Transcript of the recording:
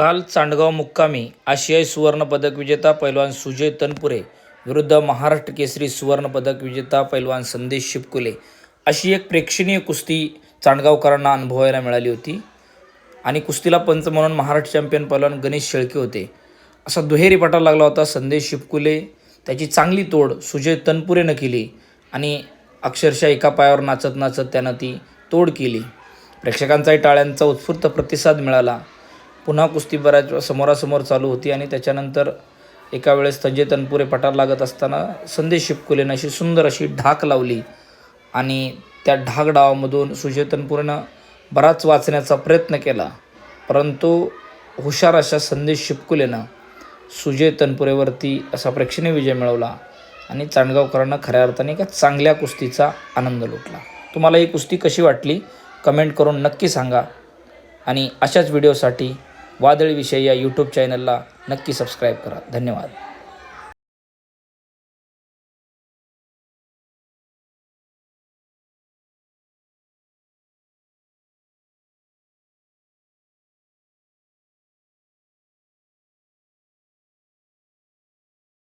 काल चांडगाव मुक्कामी आशियाई सुवर्णपदक विजेता पैलवान सुजय तनपुरे विरुद्ध महाराष्ट्र केसरी सुवर्णपदक विजेता पैलवान संदेश शिपकुले अशी एक प्रेक्षणीय कुस्ती चांडगावकरांना अनुभवायला मिळाली होती. आणि कुस्तीला पंच म्हणून महाराष्ट्र चॅम्पियन पैलवान गणेश शेळके होते. असा दुहेरी पटा लागला होता संदेश शिपकुले. त्याची चांगली तोड सुजय तनपुरेनं केली आणि अक्षरशः एका पायावर नाचत नाचत त्यानं ती तोड केली. प्रेक्षकांचाही टाळ्यांचा उत्स्फूर्त प्रतिसाद मिळाला. पुन्हा कुस्ती बऱ्याच समोरासमोर चालू होती आणि त्याच्यानंतर एका वेळेस संजय तनपुरे पटार लागत असताना संदेश शिपकुलेनं अशी सुंदर अशी ढाक लावली आणि त्या ढाक डावामधून सुजय तनपुरेनं बराच वाचण्याचा प्रयत्न केला. परंतु हुशार अशा संदेश शिपकुलेनं सुजय तनपुरेवरती असा प्रेक्षणीय विजय मिळवला आणि चांडगावकरांना खऱ्या अर्थाने एका चांगल्या कुस्तीचा आनंद लुटला. तुम्हाला ही कुस्ती कशी वाटली? कमेंट करून नक्की सांगा आणि अशाच व्हिडिओसाठी वादळीविषयी या यूट्यूब चॅनलला नक्की सबस्क्राईब करा. धन्यवाद.